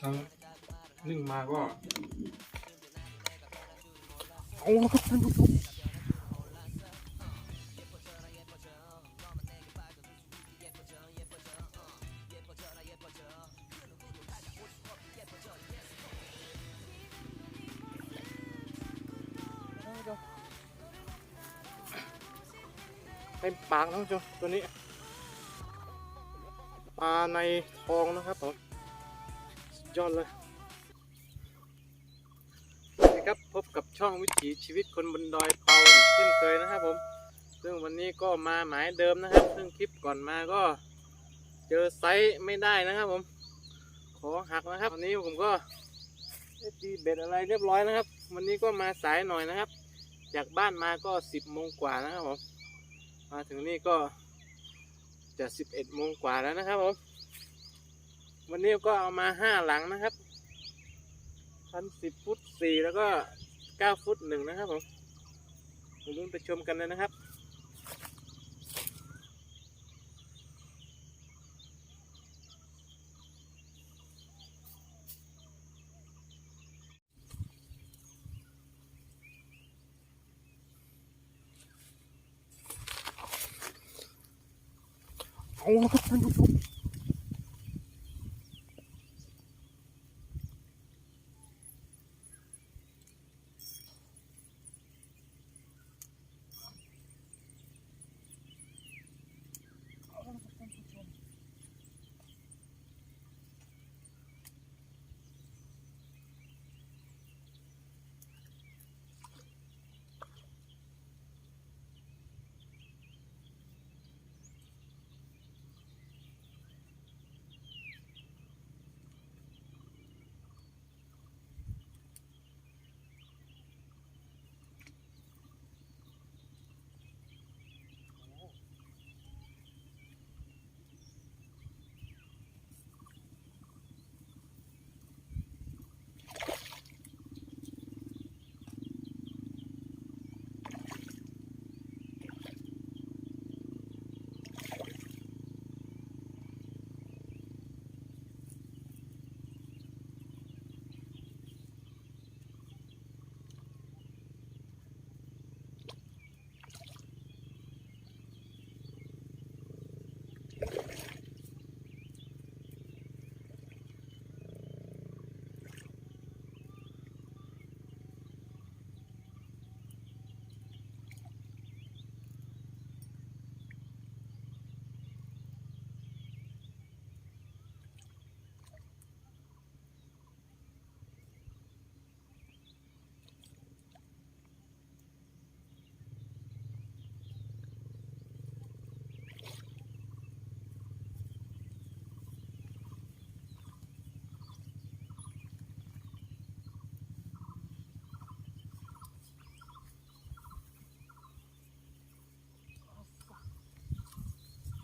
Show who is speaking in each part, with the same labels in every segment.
Speaker 1: ทั้งนึ่งมาก็
Speaker 2: เอาละครับท่านผู้ชม
Speaker 1: เต็มปากท่านผู้ชมตัวนี้ปลาในทองนะครับผม ยอดเลยสวัสดีครับพบกับช่องวิถีชีวิตคนบนดอยเปาอีกเช่นเคยนะครับผม ซึ่งวันนี้ก็มาหมายเดิมนะครับ ซึ่งคลิปก่อนมาก็เจอไซส์ไม่ได้นะครับผม ขอหักนะครับวันนี้ผมก็ได้ตีเบ็ดอะไรเรียบร้อยนะครับ วันนี้ก็มาสายหน่อยนะครับ จากบ้านมาก็สิบโมงกว่านะครับผม มาถึงนี่ก็จะสิบเอ็ดโมงกว่าแล้วนะครับผม วันนี้ก็เอามาห้าหลังนะครับพันสิบฟุตสี่แล้วก็เก้าฟุตหนึ่งนะครับผมมาลุ้นไปชมกันเลยนะครับ
Speaker 2: เอาละครับท่านผู้ชม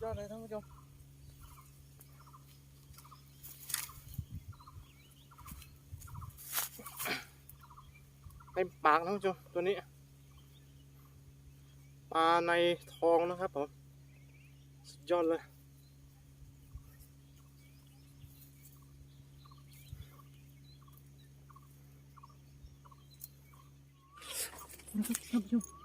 Speaker 1: ยอดเลยท่านผู้ชมเต็มปากท่านผู้ชมตัวนี้ปลาในทองนะครับผมสุดยอดเลย
Speaker 2: นะครับท่านผู้ชม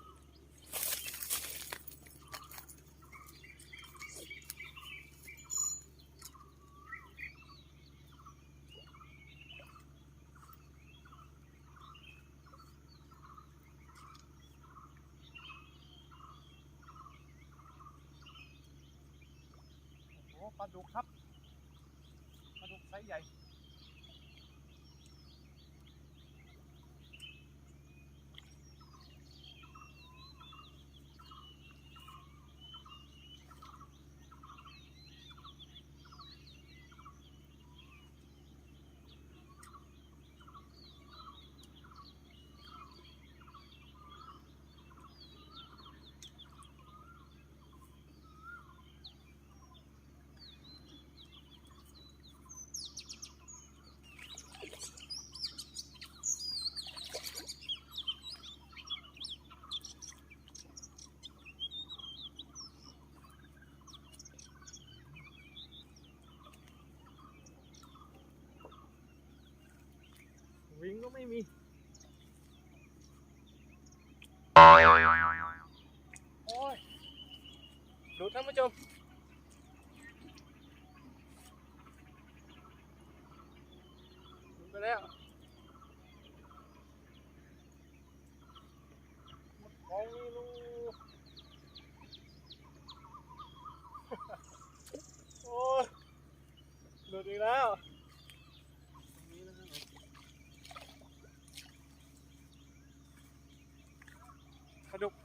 Speaker 1: ปลาดุกครับ ปลาดุกไซส์ใหญ่ ก็ไม่มีโอ้ยดูท่านผู้ชมไปแล้วของนี่ลูก โอ้ยหลุดอีกแล้วตรงนี้นะครับ ผมปลาดุก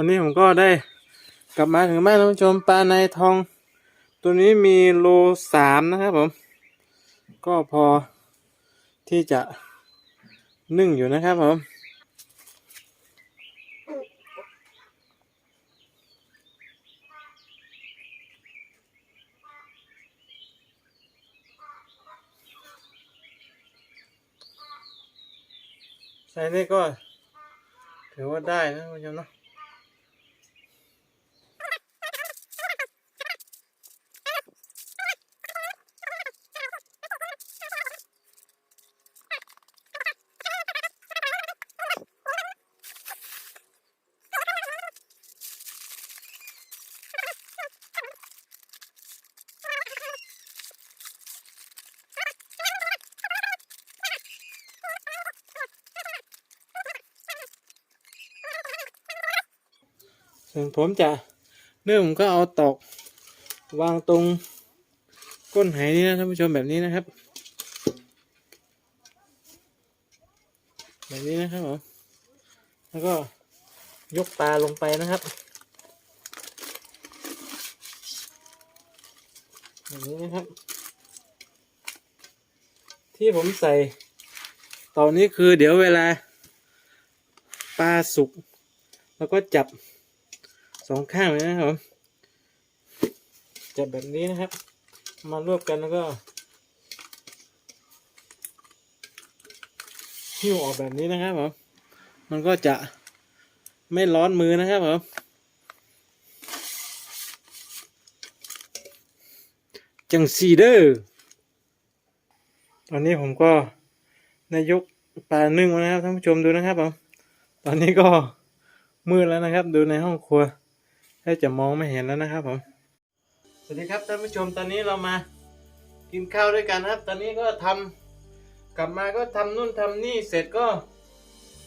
Speaker 1: อนนี้ผมก็ได้กลับมาถึงบ้านท่านผู้ชมปลาในทอง ตัวนี้มีโลสามนะครับผม ก็พอที่จะนึ่งอยู่นะครับผมใส่นี่ก็ถือว่าได้นะคุณผู้ชมเนาะ ส่วนผมจะเนื่อผมก็เอาตอกวางตรงก้นไหนี่นะท่านผู้ชมแบบนี้นะครับ แบบนี้นะครับผมแล้วก็ยกปลาลงไปนะครับแบบนี้นะครับ ที่ผมใส่ตอนนี้คือเดี๋ยวเวลาปลาสุก แล้วก็จับ สองข้างเลยนะครับจับแบบนี้นะครับ มารวบกันแล้วก็หิ้วออกแบบนี้นะครับผมมันก็จะไม่ร้อนมือนะครับผมจังซีเดอร์ตอนนี้ผมก็นายกปลานึ่งนะครับท่านผู้ชมดูนะครับผมตอนนี้ก็มืดแล้วนะครับ ดูในห้องครัว แทบจะมองไม่เห็นแล้วนะครับผมสวัสดีครับท่านผู้ชมตอนนี้เรามากินข้าวด้วยกันนะครับ ตอนนี้ก็ทำกลับมาก็ทำนู่นทำนี่เสร็จก็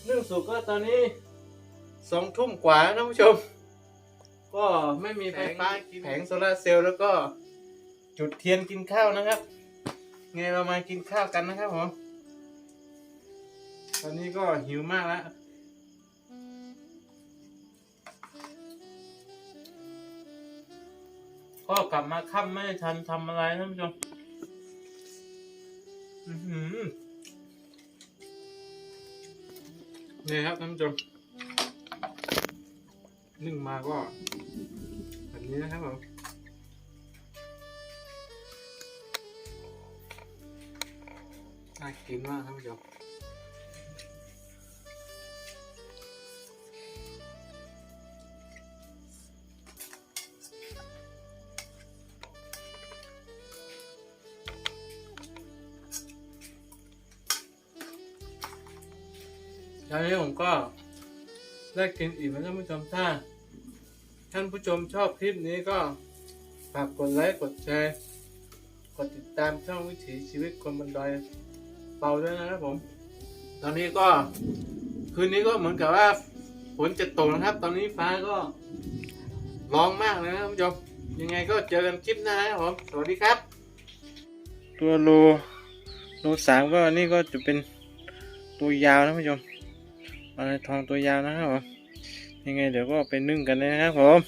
Speaker 1: นึ่งสุกก็ตอนนี้สองทุ่มกว่าแล้วท่านผู้ชม ก็ไม่มีไฟฟ้าแผงโซลาร์เซลล์แล้วก็จุดเทียนกินข้าวนะครับไงเรามากินข้าวกันนะครับผมตอนนี้ก็หิวมากแล้ว ก็กลับมาค่ำไม่ทันทำอะไรท่านผู้ชมนี่ครับท่านผู้ชมนึ่งมาก็แบบนี้นะครับผมน่ากินมากท่านผู้ชม ตอนนี้ผมก็ได้กินอิ่มแล้วท่านผู้ชมถ้าท่านผู้ชมชอบคลิปนี้ก็ฝากกดไลค์กดแชร์ กดติดตามช่องวิถีชีวิตคนบันดอยเป่าด้วยนะครับผม ตอนนี้ก็คืนนี้ก็เหมือนกับว่าฝนจะตกนะครับ ตอนนี้ฟ้าก็ร้องมากเลยนะท่านผู้ชมยังไงก็เจอกันคลิปหน้านะครับผม สวัสดีครับ ตัวโลโลสามก็อันนี้ก็จะเป็นตัวยาวนะท่านผู้ชม อะไรทองตัวยาวนะครับผมยังไงเดี๋ยวก็ไปนึ่งกันเลยนะครับผม